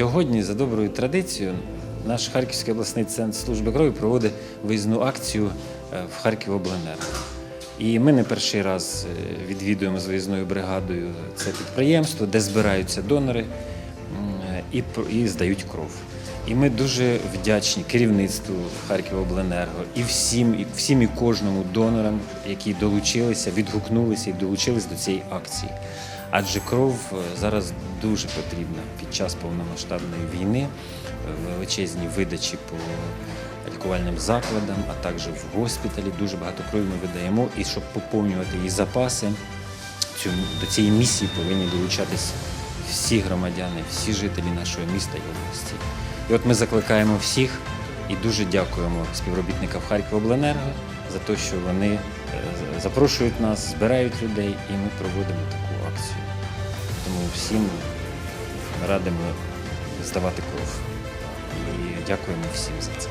Сьогодні, за доброю традицією, наш Харківський обласний центр служби крові проводить виїзну акцію е, в Харківобленерго. І ми не перший раз е, відвідуємо з виїзною бригадою це підприємство, де збираються донори і, і здають кров. І ми дуже вдячні керівництву Харківобленерго і всім, і всім і кожному донорам, які долучилися, відгукнулися і долучились до цієї акції. Адже кров е, зараз дуже потрібна під час повномасштабної війни, е, величезні видачі по лікувальним закладам, а також в госпіталі. Дуже багато крові ми видаємо. І щоб поповнювати її запаси, цю, до цієї місії повинні долучатись всі громадяни, всі жителі нашого міста і області. І от ми закликаємо всіх і дуже дякуємо співробітникам Харківобленерго за те, що вони е, запрошують нас, збирають людей, і ми проводимо таку. Тому всім радимо здавати кров. І дякуємо всім за це.